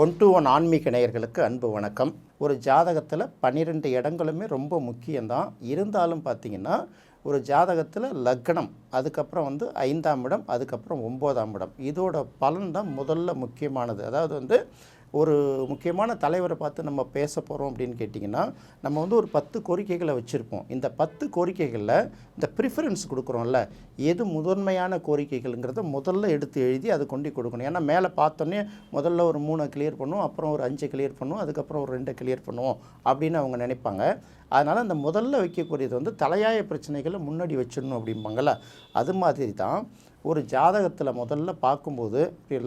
One to one ஆன்மீக நேயர்களுக்கு அன்பு வணக்கம். ஒரு ஜாதகத்தில் பன்னிரெண்டு இடங்களுமே ரொம்ப முக்கியம்தான். இருந்தாலும் பார்த்தீங்கன்னா ஒரு ஜாதகத்தில் லக்னம் அதுக்கப்புறம் வந்து ஐந்தாம் இடம் அதுக்கப்புறம் ஒம்போதாம் இடம். இதோட பலன் தான் முதல்ல முக்கியமானது. அதாவது வந்து ஒரு முக்கியமான தலைவரை பார்த்து நம்ம பேச போகிறோம் அப்படின்னு கேட்டிங்கன்னா நம்ம வந்து ஒரு பத்து கோரிக்கைகளை வச்சுருப்போம். இந்த பத்து கோரிக்கைகளில் இந்த ப்ரிஃபரன்ஸ் கொடுக்குறோம்ல எது முதன்மையான கோரிக்கைகள்ங்கிறத முதல்ல எடுத்து எழுதி அதை கொண்டு கொடுக்கணும். ஏன்னா மேலே பார்த்தோன்னே முதல்ல ஒரு மூணை கிளியர் பண்ணுவோம் அப்புறம் ஒரு அஞ்சு கிளியர் பண்ணுவோம் அதுக்கப்புறம் ஒரு ரெண்டை கிளியர் பண்ணுவோம் அப்படின்னு அவங்க நினைப்பாங்க. அதனால் அந்த முதல்ல வைக்கக்கூடியது வந்து தலையாய பிரச்சனைகளை முன்னாடி வச்சிடணும் அப்படிம்பாங்கள்ல அது மாதிரி தான் ஒரு ஜாதகத்தில் முதல்ல பார்க்கும்போது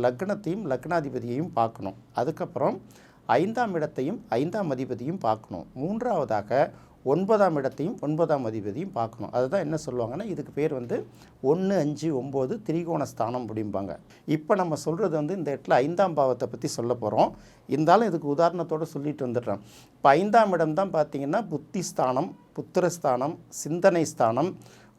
லக்னத்தையும் லக்னாதிபதியையும் பார்க்கணும். அதுக்கப்புறம் ஐந்தாம் இடத்தையும் ஐந்தாம் அதிபதியும் பார்க்கணும். மூன்றாவதாக ஒன்பதாம் இடத்தையும் ஒன்பதாம் அதிபதியும் பார்க்கணும். அதுதான் என்ன சொல்லுவாங்கன்னா இதுக்கு பேர் வந்து ஒன்று அஞ்சு ஒம்பது திரிகோண ஸ்தானம் அப்படிம்பாங்க. இப்போ நம்ம சொல்கிறது வந்து இந்த இடத்துல ஐந்தாம் பாவத்தை பற்றி சொல்ல போகிறோம் இருந்தாலும் இதுக்கு உதாரணத்தோடு சொல்லிட்டு வந்துடுறேன். இப்போ ஐந்தாம் இடம் தான் பார்த்தீங்கன்னா புத்தி ஸ்தானம் புத்திரஸ்தானம் சிந்தனை ஸ்தானம்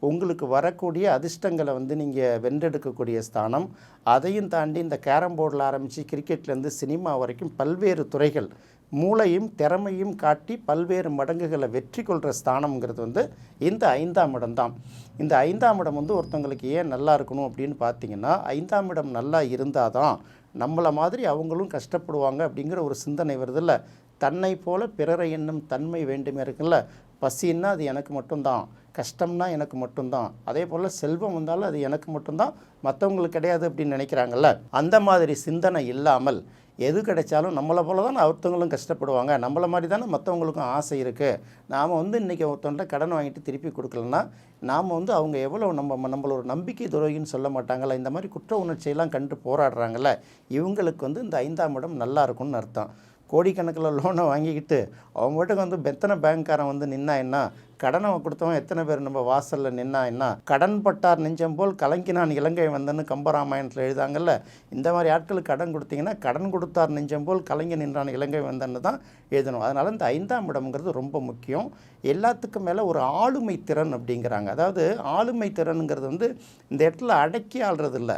உங்களுக்கு வரக்கூடிய அதிர்ஷ்டங்களை வந்து நீங்கள் வென்றெடுக்கக்கூடிய ஸ்தானம். அதையும் தாண்டி இந்த கேரம் போர்டில் ஆரம்பித்து கிரிக்கெட்லேருந்து சினிமா வரைக்கும் பல்வேறு துறைகள் மூளையும் திறமையும் காட்டி பல்வேறு மடங்குகளை வெற்றி கொள்கிற ஸ்தானம்ங்கிறது வந்து இந்த ஐந்தாம் இடம் தான். இந்த ஐந்தாம் இடம் வந்து ஒருத்தவங்களுக்கு ஏன் நல்லா இருக்கணும் அப்படின்னு பார்த்தீங்கன்னா ஐந்தாம் இடம் நல்லா இருந்தால் தான் நம்மளை மாதிரி அவங்களும் கஷ்டப்படுவாங்க அப்படிங்கிற ஒரு சிந்தனை வருதில்ல. தன்னை போல பிறரை என்னும் தன்மை வேண்டுமே இருக்குல்ல. பசின்னா அது எனக்கு மட்டும்தான். கஷ்டம்னா எனக்கு மட்டும்தான். அதே போல் செல்வம் வந்தாலும் அது எனக்கு மட்டும்தான். மற்றவங்களுக்கு கிடையாது அப்படின்னு நினைக்கிறாங்கல்ல? அந்த மாதிரி சிந்தனை இல்லாமல் எது கிடைச்சாலும் நம்மளை போல தான் ஒருத்தவங்களும் கஷ்டப்படுவாங்க. நம்மளை மாதிரி தானே மற்றவங்களுக்கும் ஆசை இருக்குது நாம் வந்து இன்றைக்கி ஒருத்தவன்ட்ட கடன் வாங்கிட்டு திருப்பி கொடுக்கலன்னா நாம் வந்து அவங்க எவ்வளோ நம்ம நம்மள ஒரு நம்பிக்கை துரோகின்னு சொல்ல மாட்டாங்களா இந்த மாதிரி குற்ற உணர்ச்சியெல்லாம் கண்டு போராடுறாங்கல்ல? இவங்களுக்கு வந்து இந்த ஐந்தாம் இடம் நல்லா இருக்கும்னு அர்த்தம். கோடிக்கணக்கில் லோனை வாங்கிக்கிட்டு அவங்க வீட்டுக்கு வந்து எத்தனை பேங்க்காரன் வந்து நின்னா என்ன? கடனை கொடுத்தவன் எத்தனை பேர் நம்ம வாசலில் நின்னா என்ன? கடன் பட்டார் நெஞ்சம் போல் கலங்கினான் இலங்கை வந்தன்னு கம்பராமாயணத்தில் எழுதாங்கல்ல. இந்த மாதிரி ஆட்களுக்கு கடன் கொடுத்தீங்கன்னா கடன் கொடுத்தார் நெஞ்சம் போல் கலங்கி நின்றான் இலங்கை வந்தன்னு தான் எழுதணும். அதனால் இந்த ஐந்தாம் இடம்ங்கிறது ரொம்ப முக்கியம். எல்லாத்துக்கும் மேலே ஒரு ஆளுமை திறன் அப்படிங்கிறாங்க. அதாவது ஆளுமை திறனுங்கிறது வந்து இந்த இடத்துல அடக்கி ஆள்றது இல்லை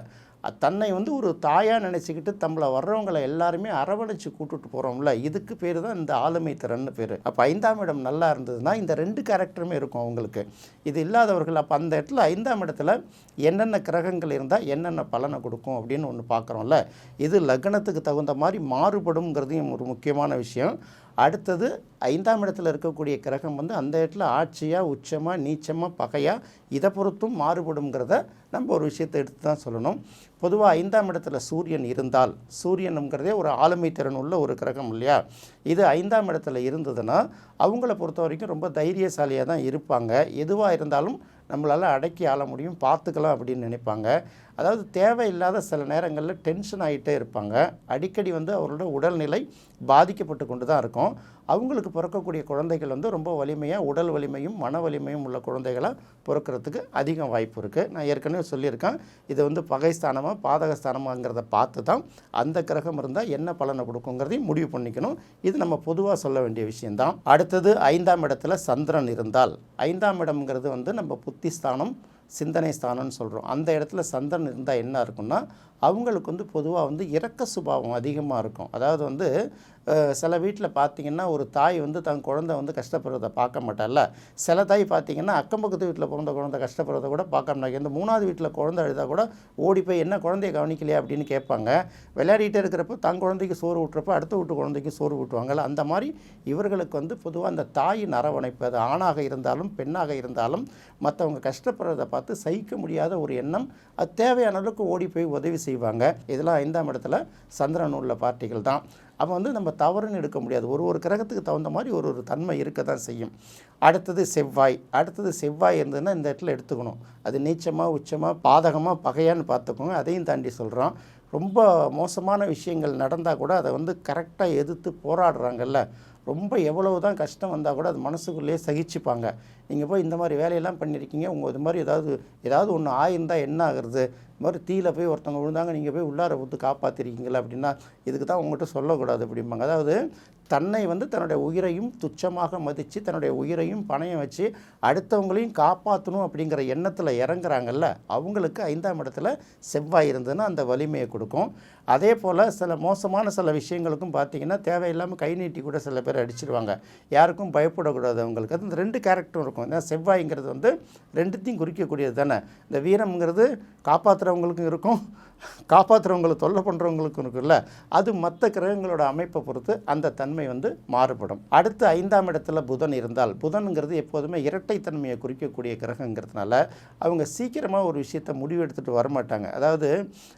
தன்னை வந்து ஒரு தாயாக நினச்சிக்கிட்டு தம்மளை வர்றவங்களை எல்லாருமே அரவணைச்சு கூட்டுட்டு போகிறோம்ல இதுக்கு பேர் தான் இந்த ஆளுமை திறன் பேர். அப்போ ஐந்தாம் இடம் நல்லா இருந்ததுன்னா இந்த ரெண்டு கேரக்டருமே இருக்கும் அவங்களுக்கு. இது இல்லாதவர்கள் அப்போ அந்த இடத்துல ஐந்தாம் இடத்துல என்னென்ன கிரகங்கள் இருந்தால் என்னென்ன பலனை கொடுக்கும் அப்படின்னு ஒன்று பார்க்குறோம்ல இது லக்னத்துக்கு தகுந்த மாதிரி மாறுபடுங்கிறதையும் ஒரு முக்கியமான விஷயம். அடுத்தது ஐந்தாம் இடத்துல இருக்கக்கூடிய கிரகம் வந்து அந்த இடத்துல ஆட்சியாக உச்சமாக நீச்சமாக பகையாக இதை பொறுத்தும் மாறுபடுங்கிறத நம்ம ஒரு விஷயத்தை எடுத்து தான் சொல்லணும். பொதுவாக ஐந்தாம் இடத்துல சூரியன் இருந்தால் சூரியனுங்கிறதே ஒரு ஆளுமை திறன் உள்ள ஒரு கிரகம் இல்லையா? இது ஐந்தாம் இடத்துல இருந்ததுன்னா அவங்கள பொறுத்த வரைக்கும் ரொம்ப தைரியசாலியாக தான் இருப்பாங்க. எதுவாக இருந்தாலும் நம்மளால் அடக்கி ஆள முடியும் பார்த்துக்கலாம் அப்படின்னு நினைப்பாங்க. அதாவது தேவையில்லாத சில நேரங்களில் டென்ஷன் ஆகிட்டே இருப்பாங்க. அடிக்கடி வந்து அவரோட உடல்நிலை பாதிக்கப்பட்டு கொண்டு தான் இருக்கும். அவங்களுக்கு பிறக்கக்கூடிய குழந்தைகள் வந்து ரொம்ப வலிமையாக உடல் வலிமையும் மன வலிமையும் உள்ள குழந்தைகளாக பிறக்கிறதுக்கு அதிகம் வாய்ப்பு இருக்குது நான் ஏற்கனவே சொல்லியிருக்கேன். இது வந்து பகைஸ்தானமாக பாதகஸ்தானமாங்கிறத பார்த்து தான் அந்த கிரகம் இருந்தால் என்ன பலனை கொடுக்குங்கிறதையும் முடிவு பண்ணிக்கணும். இது நம்ம பொதுவாக சொல்ல வேண்டிய விஷயம்தான் அடுத்தது ஐந்தாம் இடத்துல சந்திரன் இருந்தால். ஐந்தாம் இடம்ங்கிறது வந்து நம்ம புத்தி ஸ்தானம் சிந்தனை ஸ்தானம்னு சொல்கிறோம் அந்த இடத்துல சந்திரன் இருந்தால் என்ன இருக்குன்னா அவங்களுக்கு வந்து பொதுவாக வந்து இறக்க சுபாவம் அதிகமாக இருக்கும். அதாவது வந்து சில வீட்டில் பார்த்தீங்கன்னா ஒரு தாய் வந்து தன் குழந்தை வந்து கஷ்டப்படுறத பார்க்க மாட்டால சில தாய் பார்த்தீங்கன்னா அக்கம் பக்கத்து வீட்டில் பிறந்த குழந்தை கஷ்டப்படுறத கூட பார்க்க மாட்டாங்க இந்த மூணாவது வீட்டில் குழந்தை அழுதா கூட ஓடி போய் என்ன குழந்தைய கவனிக்கலையா அப்படின்னு கேட்பாங்க. விளையாடிட்டே இருக்கிறப்ப தன் குழந்தைக்கு சோறு ஊட்டுறப்போ அடுத்த வீட்டு குழந்தைக்கு சோறு ஊட்டுவாங்கல்ல. அந்த மாதிரி இவர்களுக்கு வந்து பொதுவாக அந்த தாயின் அரவணைப்பு அது ஆணாக இருந்தாலும் பெண்ணாக இருந்தாலும் மற்றவங்க கஷ்டப்படுறத பார்த்து சகிக்க முடியாத ஒரு எண்ணம் அது தேவையான அளவுக்கு ஓடி போய் உதவி செய்வாங்க. இதெல்லாம் ஐந்தாம் இடத்துல சந்திரன் உள்ள பார்ட்டிகள் தான். அப்போ வந்து நம்ம தவறுன்னு எடுக்க முடியாது. ஒரு ஒரு கிரகத்துக்கு தகுந்த மாதிரி ஒரு ஒரு தன்மை இருக்க தான் செய்யும். அடுத்தது செவ்வாய். அடுத்தது செவ்வாய் இருந்ததுன்னா இந்த இடத்துல எடுத்துக்கணும். அது நீச்சமாக உச்சமாக பாதகமாக பகையான்னு பார்த்துக்கோங்க. அதையும் தாண்டி சொல்கிறோம் ரொம்ப மோசமான விஷயங்கள் நடந்தால் கூட அதை வந்து கரெக்டாக எதிர்த்து போராடுறாங்கல்ல. ரொம்ப எவ்வளவு தான் கஷ்டம் வந்தால் கூட அது மனசுக்குள்ளேயே சகிச்சுப்பாங்க. நீங்கள் போய் இந்த மாதிரி வேலையெல்லாம் பண்ணியிருக்கீங்க உங்கள் இது மாதிரி ஏதாவது ஏதாவது ஒன்று ஆயிருந்தால் என்ன ஆகுறது? இது மாதிரி தீயில போய் ஒருத்தவங்க விழுந்தாங்க நீங்கள் போய் உள்ளார விட்டு காப்பாற்றிருக்கீங்களா அப்படின்னா இதுக்கு தான் உங்கள்கிட்ட சொல்லக்கூடாது அப்படிம்பாங்க. அதாவது தன்னை வந்து தன்னுடைய உயிரையும் துச்சமாக மதித்து தன்னுடைய உயிரையும் பணையம் வச்சு அடுத்தவங்களையும் காப்பாற்றணும் அப்படிங்கிற எண்ணத்தில் இறங்குறாங்கல்ல அவங்களுக்கு ஐந்தாம் இடத்துல செவ்வாய் இருந்ததுன்னா அந்த வலிமையை கொடுக்கும். அதே போல் சில மோசமான சில விஷயங்களுக்கும் பார்த்தீங்கன்னா தேவையில்லாமல் கை நீட்டி கூட சில பேர் அடிச்சிடுவாங்க யாருக்கும் பயப்படக்கூடாது அவங்களுக்கு. அது ரெண்டு கேரக்டரும் இருக்கும். ஏன்னா செவ்வாய்ங்கிறது வந்து ரெண்டுத்தையும் குறிக்கக்கூடியது தானே. இந்த வீரம்ங்கிறது காப்பாற்றுறவங்களுக்கும் இருக்கும் காப்பாற்றுறவங்களை தொல்லை பண்ணுறவங்களுக்கும் இருக்குல்ல அது மற்ற கிரகங்களோட அமைப்பை பொறுத்து அந்த தன்மை வந்து மாறுபடும். அடுத்து ஐந்தாம் இடத்துல புதன் இருந்தால் புதனுங்கிறது எப்போதுமே இரட்டைத்தன்மையை குறிக்கக்கூடிய கிரகங்கிறதுனால அவங்க சீக்கிரமாக ஒரு விஷயத்தை முடிவெடுத்துட்டு வரமாட்டாங்க. அதாவது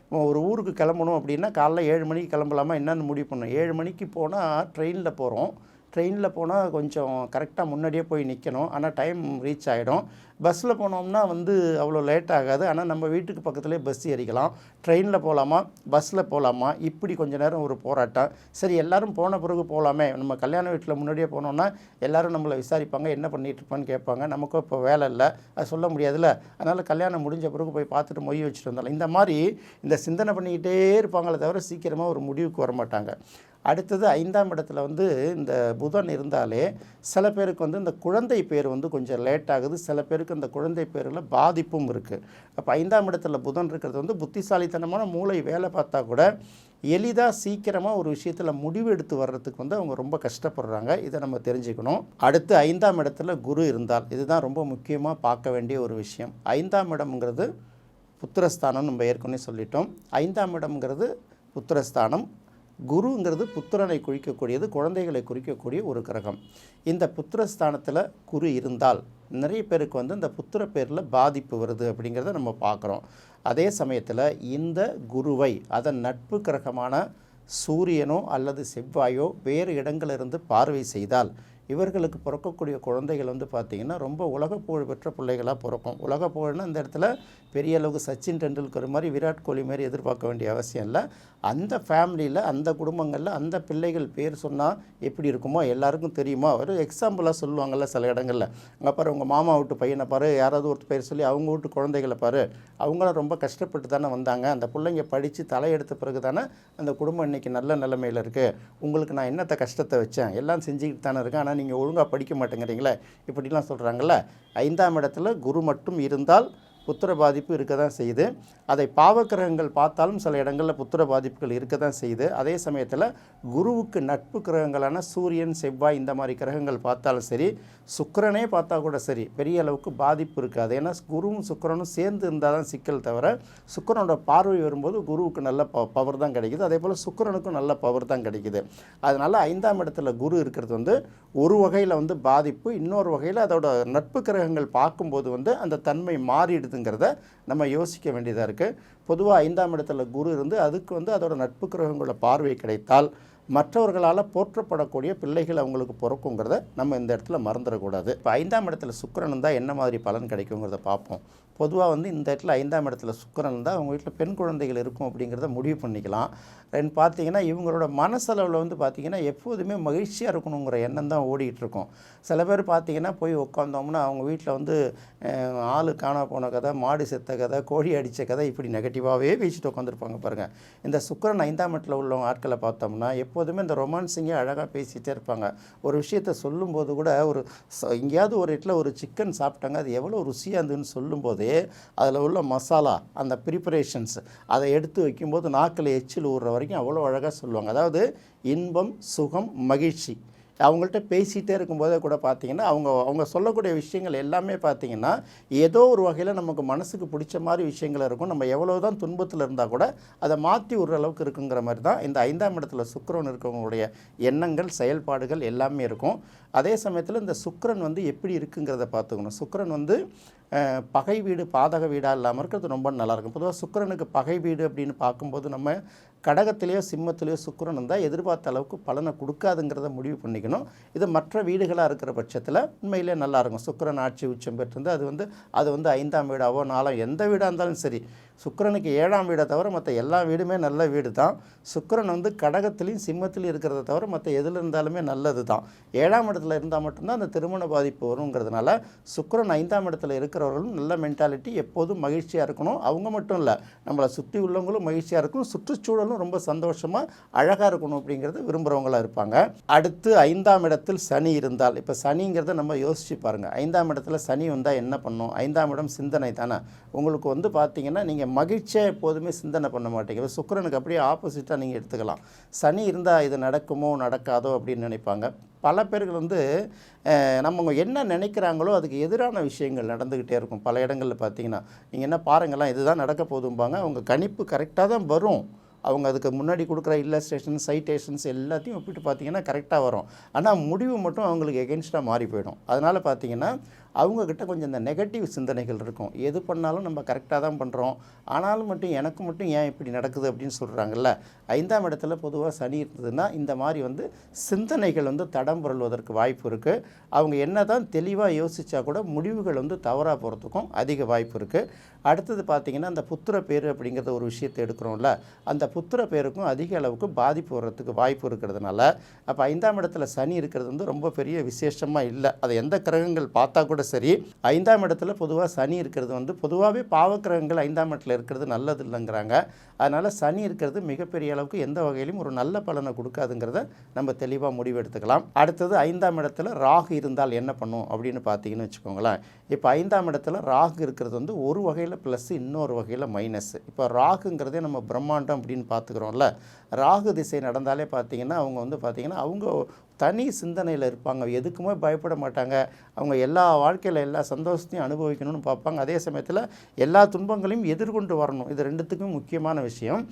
ஒரு ஊருக்கு கிளம்பணும் அப்படின்னா காலைல ஏழு மணிக்கு கிளம்பலாமா? என்னென்னு முடிவு பண்ணணும். ஏழு மணிக்கு போனால் ட்ரெயினில் போகிறோம் ட்ரெயினில் போனால் கொஞ்சம் கரெக்டாக முன்னாடியே போய் நிற்கணும் ஆனால் டைம் ரீச் ஆகிடும் பஸ்ஸில் போனோம்னா வந்து அவ்வளோ லேட் ஆகாது. ஆனால் நம்ம வீட்டுக்கு பக்கத்துலேயே பஸ் ஏறிக்கலாம். ட்ரெயினில் போகலாமா பஸ்ஸில் போகலாமா இப்படி கொஞ்ச நேரம் ஒரு போராட்டம். சரி எல்லோரும் போன பிறகு போகலாமே நம்ம கல்யாண வீட்டில் முன்னாடியே போனோம்னா எல்லாரும் நம்மளை விசாரிப்பாங்க. என்ன பண்ணிகிட்ருப்பான்னு கேட்பாங்க. நமக்கும் இப்போ வேலை இல்லை. அது சொல்ல முடியாதுல்ல. அதனால் கல்யாணம் முடிஞ்ச பிறகு போய் பார்த்துட்டு மொய் வச்சுட்டு வந்தாலும் இந்த மாதிரி இந்த சிந்தனை பண்ணிக்கிட்டே இருப்பாங்களே தவிர சீக்கிரமாக ஒரு முடிவுக்கு வர மாட்டாங்க அடுத்தது ஐந்தாம் இடத்துல வந்து இந்த புதன் இருந்தாலே சில பேருக்கு வந்து இந்த குழந்தை பேர் வந்து கொஞ்சம் லேட் ஆகுது. சில பேருக்கு இந்த குழந்தை பேரில் பாதிப்பும் இருக்குது அப்போ ஐந்தாம் இடத்துல புதன் இருக்கிறது வந்து புத்திசாலித்தனமான மூளை வேலை பார்த்தா கூட எளிதாக சீக்கிரமாக ஒரு விஷயத்தில் முடிவு எடுத்து வர்றதுக்கு வந்து அவங்க ரொம்ப கஷ்டப்படுறாங்க. இதை நம்ம தெரிஞ்சுக்கணும். அடுத்து ஐந்தாம் இடத்துல குரு இருந்தால் இதுதான் ரொம்ப முக்கியமாக பார்க்க வேண்டிய ஒரு விஷயம். ஐந்தாம் இடம்ங்கிறது புத்திரஸ்தானம் நம்ம ஏற்கனவே சொல்லிட்டோம். ஐந்தாம் இடம்ங்கிறது புத்திரஸ்தானம். குருங்கிறது புத்திரனை குறிக்கக்கூடியது குழந்தைகளை குறிக்கக்கூடிய ஒரு கிரகம். இந்த புத்திரஸ்தானத்தில் குரு இருந்தால் நிறைய பேருக்கு வந்து இந்த புத்திர பேரில் பாதிப்பு வருது அப்படிங்கிறத நம்ம பார்க்குறோம். அதே சமயத்தில் இந்த குருவை அதன் நட்பு கிரகமான சூரியனோ அல்லது செவ்வாயோ வேறு இடங்களிலிருந்து பார்வை செய்தால் இவர்களுக்கு பிறக்கக்கூடிய குழந்தைகள் வந்து பார்த்திங்கன்னா ரொம்ப உலக புகழ் பெற்ற பிள்ளைகளாக பிறக்கும். உலக புகழ்னா இந்த இடத்துல பெரிய அளவுக்கு சச்சின் டெண்டுல்கர் மாதிரி விராட் கோலி மாதிரி எதிர்பார்க்க வேண்டிய அவசியம் இல்லை. அந்த ஃபேமிலியில் அந்த குடும்பங்களில் அந்த பிள்ளைகள் பேர் சொன்னால் எப்படி இருக்குமோ எல்லாருக்கும் தெரியுமா. ஒரு எக்ஸாம்பிளாக சொல்லுவாங்கள்ல சில இடங்களில். அங்கே பாரு உங்கள் மாமா வீட்டு பையனை பாரு யாராவது ஒருத்தர் பேர் சொல்லி அவங்க வீட்டு குழந்தைகளை பாரு. அவங்களும் ரொம்ப கஷ்டப்பட்டு தானே வந்தாங்க. அந்த பிள்ளைங்க படித்து தலையெடுத்த பிறகு தானே அந்த குடும்பம் இன்றைக்கி நல்ல நிலைமையில் இருக்குது உங்களுக்கு நான் என்னத்த கஷ்டத்தை வச்சேன்? எல்லாம் செஞ்சுக்கிட்டு தானே இருக்கேன். ஆனால் நீங்கள் ஒழுங்காக படிக்க மாட்டேங்கிறீங்களே இப்படிலாம் சொல்கிறாங்கல்ல ஐந்தாம் இடத்துல குரு மட்டும் இருந்தால் புத்திர பாதிப்பு இருக்க தான் செய்யுது. அதை பாவக்கிரகங்கள் பார்த்தாலும் சில இடங்களில் புத்திர பாதிப்புகள் இருக்க தான் செய்யுது. அதே சமயத்தில் குருவுக்கு நட்பு கிரகங்களான சூரியன் செவ்வாய் இந்த மாதிரி கிரகங்கள் பார்த்தாலும் சரி சுக்கரனே பார்த்தா கூட சரி பெரிய அளவுக்கு பாதிப்பு இருக்காது. ஏன்னா குருவும் சுக்கரனும் சேர்ந்து இருந்தால் தான் சிக்கல் தவிர சுக்கரனோட பார்வை வரும்போது குருவுக்கு நல்ல ப பவர் தான் கிடைக்குது. அதே போல் சுக்கரனுக்கும் நல்ல பவர் தான் கிடைக்குது. அதனால் ஐந்தாம் இடத்துல குரு இருக்கிறது வந்து ஒரு வகையில் வந்து பாதிப்பு இன்னொரு வகையில் அதோட நட்பு கிரகங்கள் பார்க்கும்போது வந்து அந்த தன்மை மாறிடுதுங்கிறத நம்ம யோசிக்க வேண்டியதாக இருக்குது பொதுவாக ஐந்தாம் இடத்துல குரு இருந்து அதுக்கு வந்து அதோட நட்பு கிரகங்களோட பார்வை கிடைத்தால் மற்றவர்களால் போற்றப்படக்கூடிய பிள்ளைகள் அவங்களுக்கு பிறக்குங்கிறத நம்ம இந்த இடத்துல மறந்துடக்கூடாது. இப்போ ஐந்தாம் இடத்துல சுக்கரன் இருந்தால் என்ன மாதிரி பலன் கிடைக்குங்கிறத பார்ப்போம். பொதுவாக வந்து இந்த இடத்துல ஐந்தாம் இடத்துல சுக்கரன் இருந்தால் அவங்க வீட்டில் பெண் குழந்தைகள் இருக்கும் அப்படிங்கிறத முடிவு பண்ணிக்கலாம். ரெண்டு பார்த்தீங்கன்னா இவங்களோட மனசளவில் வந்து பார்த்திங்கன்னா எப்போதுமே மகிழ்ச்சியாக இருக்கணுங்கிற எண்ணம் தான் ஓடிக்கிட்டு இருக்கும். சில பேர் பார்த்தீங்கன்னா போய் உட்காந்தோம்னா அவங்க வீட்டில் வந்து ஆள் காண போன கதை மாடு செத்த கதை கோழி அடித்த கதை இப்படி நெகட்டிவாகவே பேசிட்டு உட்காந்துருப்பாங்க பாருங்கள் இந்த சுக்கிரன் ஐந்தாம் இடத்துல உள்ளவங்க ஆட்களை பார்த்தோம்னா எப்போதுமே இந்த ரொமான்ஸிங்கே அழகாக பேசிகிட்டே இருப்பாங்க. ஒரு விஷயத்த சொல்லும்போது கூட ஒரு எங்கேயாவது ஒரு இடத்துல ஒரு சிக்கன் சாப்பிட்டாங்க அது எவ்வளோ ருசியாக இருந்ததுன்னு சொல்லும்போதே அதில் உள்ள மசாலா அந்த ப்ரிப்பரேஷன்ஸ் அதை எடுத்து வைக்கும்போது நாக்கில் எச்சில் ஊறுற வரைக்கும் அவ்வளோ அழகாக சொல்லுவாங்க. அதாவது இன்பம் சுகம் மகிழ்ச்சி. அவங்கள்ட்ட பேசிகிட்டே இருக்கும்போதே கூட பார்த்தீங்கன்னா அவங்க அவங்க சொல்லக்கூடிய விஷயங்கள் எல்லாமே பார்த்தீங்கன்னா ஏதோ ஒரு வகையில் நமக்கு மனசுக்கு பிடிச்ச மாதிரி விஷயங்கள் இருக்கும். நம்ம எவ்வளோ தான் துன்பத்தில் இருந்தால் கூட அதை மாற்றி விடுற அளவுக்கு இருக்குங்கிற மாதிரி தான் இந்த ஐந்தாம் இடத்துல சுக்கரன் இருக்கவங்களுடைய எண்ணங்கள் செயல்பாடுகள் எல்லாமே இருக்கும். அதே சமயத்தில் இந்த சுக்கரன் வந்து எப்படி இருக்குங்கிறத பார்த்துக்கணும். சுக்கரன் வந்து பகை வீடு பாதக வீடாக இல்லாமல் இருக்கிறது ரொம்ப நல்லாயிருக்கும் பொதுவாக சுக்கரனுக்கு பகை வீடு அப்படின்னு பார்க்கும்போது நம்ம கடகத்திலேயோ சிம்மத்திலேயோ சுக்கரன் இருந்தால் எதிர்பார்த்த அளவுக்கு பலனை கொடுக்காதுங்கிறத முடிவு பண்ணிக்கணும். இது மற்ற வீடுகளாக இருக்கிற பட்சத்தில் உண்மையிலே நல்லாயிருக்கும் சுக்கரன் ஆட்சி உச்சம் பெற்றிருந்து அது வந்து அது வந்து ஐந்தாம் வீடாவோ நாலாம் எந்த வீடாக இருந்தாலும் சரி சுக்கிரனுக்கு ஏழாம் வீடை தவிர மற்ற எல்லா வீடுமே நல்ல வீடு தான். சுக்கரன் வந்து கடகத்திலையும் சிம்மத்திலையும் இருக்கிறத தவிர மற்ற எதில் இருந்தாலுமே நல்லது தான். ஏழாம் இடத்துல இருந்தால் மட்டும்தான் அந்த திருமண பாதிப்பு வருங்கிறதுனால சுக்கரன் ஐந்தாம் இடத்துல இருக்கிறவர்களும் நல்ல மென்டாலிட்டி எப்போதும் மகிழ்ச்சியாக இருக்கணும். அவங்க மட்டும் இல்லை நம்மளை சுற்றி உள்ளவங்களும் மகிழ்ச்சியாக இருக்கணும். சுற்றுச்சூழலும் ரொம்ப சந்தோஷமாக அழகாக இருக்கணும் அப்படிங்கிறது விரும்புகிறவங்களா இருப்பாங்க. அடுத்து ஐந்தாம் இடத்தில் சனி இருந்தால் இப்போ சனிங்கிறத நம்ம யோசிச்சு பாருங்கள் ஐந்தாம் இடத்துல சனி வந்தால் என்ன பண்ணும்? ஐந்தாம் இடம் சிந்தனை தானே. உங்களுக்கு வந்து பார்த்தீங்கன்னா நீங்கள் மகிழ்ச்சியாக எப்போதுமே சிந்தனை பண்ண மாட்டீங்க. சுக்கரனுக்கு அப்படியே ஆப்போசிட்டாக நீங்கள் எடுத்துக்கலாம். சனி இருந்தால் இது நடக்குமோ நடக்காதோ அப்படின்னு நினைப்பாங்க. பல பேர்கள் வந்து நம்ம என்ன நினைக்கிறாங்களோ அதுக்கு எதிரான விஷயங்கள் நடந்துக்கிட்டே இருக்கும். பல இடங்களில் பார்த்தீங்கன்னா நீங்கள் என்ன பாருங்களேன் இதுதான் நடக்க போதும்பாங்க அவங்க கணிப்பு கரெக்டாக தான் வரும். அவங்க அதுக்கு முன்னாடி கொடுக்குற இல்லஸ்ட்ரேஷன் சைட்டேஷன்ஸ் எல்லாத்தையும் ஒப்பிட்டு பார்த்தீங்கன்னா கரெக்டாக வரும். ஆனால் முடிவு மட்டும் அவங்களுக்கு எகென்ஸ்டாக மாறி போயிடும். அதனால் பார்த்தீங்கன்னா அவங்கக்கிட்ட கொஞ்சம் இந்த நெகட்டிவ் சிந்தனைகள் இருக்கும். எது பண்ணாலும் நம்ம கரெக்டாக தான் பண்ணுறோம் ஆனாலும் மட்டும் எனக்கு மட்டும் ஏன் இப்படி நடக்குது அப்படின்னு சொல்கிறாங்கல்ல ஐந்தாம் இடத்துல பொதுவாக சனி இருந்ததுன்னா இந்த மாதிரி வந்து சிந்தனைகள் வந்து தடம் புரள்வதற்கு வாய்ப்பு இருக்குது அவங்க என்ன தான் தெளிவாக யோசித்தா கூட முடிவுகள் வந்து தவறாக போகிறதுக்கும் அதிக வாய்ப்பு இருக்குது அடுத்தது பார்த்திங்கன்னா அந்த புத்திர பேர் அப்படிங்கிறத ஒரு விஷயத்தை எடுக்கிறோம்ல அந்த புத்திர பேருக்கும் அதிக அளவுக்கு பாதிப்பு வர்றதுக்கு வாய்ப்பு இருக்கிறதுனால அப்போ ஐந்தாம் இடத்துல சனி இருக்கிறது வந்து ரொம்ப பெரிய விசேஷமாக இல்லை. அதை எந்த கிரகங்கள் பார்த்தா கூட சரி ஐந்தாம் இடத்துல பொதுவாக சனி இருக்கிறது வந்து பொதுவாகவே பாவக்கிரகங்கள் ஐந்தாம் இடத்துல இருக்கிறது நல்லது இல்லைங்கிறாங்க அதனால் சனி இருக்கிறது மிகப்பெரிய அளவுக்கு எந்த வகையிலும் ஒரு நல்ல பலனை கொடுக்காதுங்கிறத நம்ம தெளிவாக முடிவு எடுத்துக்கலாம் அடுத்தது ஐந்தாம் இடத்துல ராகு இருந்தால் என்ன பண்ணும் அப்படின்னு பார்த்தீங்கன்னு வச்சுக்கோங்களேன். இப்போ ஐந்தாம் இடத்துல ராகு இருக்கிறது வந்து ஒரு வகையில் ப்ளஸ் இன்னொரு வகையில் மைனஸ் இப்போ ராகுங்கிறதே நம்ம பிரம்மாண்டம் அப்படின்னு பார்த்துக்கிறோம்ல. ராகு திசை நடந்தாலே பார்த்தீங்கன்னா அவங்க வந்து பார்த்தீங்கன்னா அவங்க தனி சிந்தனையில் இருப்பாங்க. எதுக்குமே பயப்பட மாட்டாங்க. அவங்க எல்லா வாழ்க்கையில் எல்லா சந்தோஷத்தையும் அனுபவிக்கணும்னு பார்ப்பாங்க. அதே சமயத்தில் எல்லா துன்பங்களையும் எதிர்கொண்டு வரணும். இது ரெண்டுத்துக்கும் முக்கியமான விஷயம்.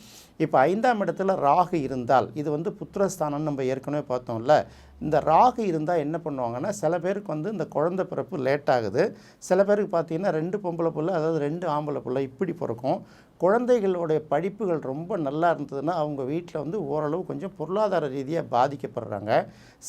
இப்போ ஐந்தாம் இடத்துல ராகு இருந்தால் இது வந்து புத்திரஸ்தானம்னு நம்ம ஏற்கனவே பார்த்தோம்ல. இந்த ராகு இருந்தால் என்ன பண்ணுவாங்கன்னா சில பேருக்கு வந்து இந்த குழந்தை பிறப்பு லேட் ஆகுது. சில பேருக்கு பார்த்தீங்கன்னா ரெண்டு பொம்பளை புள்ள அதாவது ரெண்டு ஆம்பளை புள்ள இப்படி பிறக்கும். குழந்தைகளுடைய படிப்புகள் ரொம்ப நல்லா இருந்ததுன்னா அவங்க வீட்டில் வந்து ஓரளவு கொஞ்சம் பொருளாதார ரீதியாக பாதிக்கப்படுறாங்க.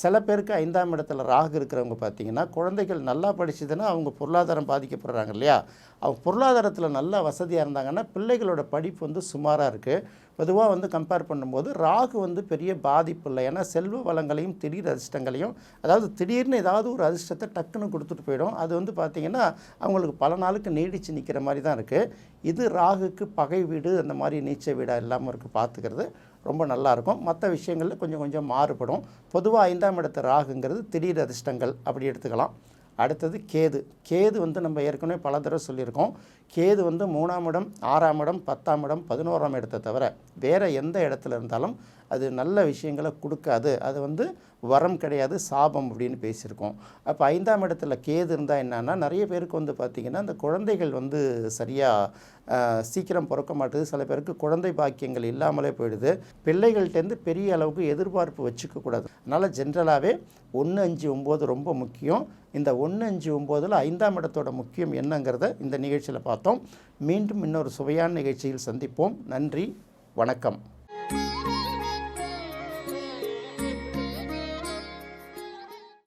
சில பேருக்கு ஐந்தாம் இடத்துல ராகு இருக்கிறவங்க பார்த்தீங்கன்னா குழந்தைகள் நல்லா படிச்சதுன்னா அவங்க பொருளாதாரம் பாதிக்கப்படுறாங்க இல்லையா? அவங்க பொருளாதாரத்தில் நல்லா வசதியாக இருந்தாங்கன்னா பிள்ளைகளோட படிப்பு வந்து சுமாராக இருக்குது பொதுவாக வந்து கம்பேர் பண்ணும்போது ராகு வந்து பெரிய பாதிப்பு இல்லை. ஏன்னா செல்வ வளங்களையும் திடீர் அதிர்ஷ்டங்களையும் அதாவது திடீர்னு ஏதாவது ஒரு அதிர்ஷ்டத்தை டக்குன்னு கொடுத்துட்டு போயிடும். அது வந்து பார்த்திங்கன்னா அவங்களுக்கு பல நாளுக்கு நீடித்து நிற்கிற மாதிரி தான் இருக்குது இது ராகுக்கு பகை வீடு அந்த மாதிரி நீச்ச வீடாக இல்லாமல் இருக்குது பார்த்துக்கிறது. ரொம்ப நல்லாயிருக்கும் மற்ற விஷயங்களில் கொஞ்சம் கொஞ்சம் மாறுபடும். பொதுவாக ஐந்தாம் இடத்து ராகுங்கிறது திடீர் அதிர்ஷ்டங்கள் அப்படி எடுத்துக்கலாம். அடுத்தது கேது. கேது வந்து நம்ம ஏற்கனவே பல தடவை சொல்லியிருக்கோம். கேது வந்து மூணாம் இடம் ஆறாம் இடம் பத்தாம் இடம் பதினோராம் இடத்தை தவிர வேறு எந்த இடத்துல இருந்தாலும் அது நல்ல விஷயங்களை கொடுக்காது. அது வந்து வரம் கிடையாது சாபம் அப்படின்னு பேசியிருக்கோம். அப்போ ஐந்தாம் இடத்துல கேது இருந்தால் என்னன்னா நிறைய பேருக்கு வந்து பார்த்திங்கன்னா அந்த குழந்தைகள் வந்து சரியாக சீக்கிரம் பிறக்க மாட்டுது. சில பேருக்கு குழந்தை பாக்கியங்கள் இல்லாமலே போயிடுது. பிள்ளைகள்கிட்டேருந்து பெரிய அளவுக்கு எதிர்பார்ப்பு வச்சுக்கக்கூடாது. அதனால் ஜென்ரலாகவே ஒன்று அஞ்சு ஒம்பது ரொம்ப முக்கியம். இந்த ஒன்று அஞ்சு ஒம்போதில் ஐந்தாம் இடத்தோட முக்கியம் என்னங்கிறத இந்த நிகழ்ச்சியில் பார்த்தோம். மீண்டும் இன்னொரு சுவையான நிகழ்ச்சியில் சந்திப்போம். நன்றி. வணக்கம்.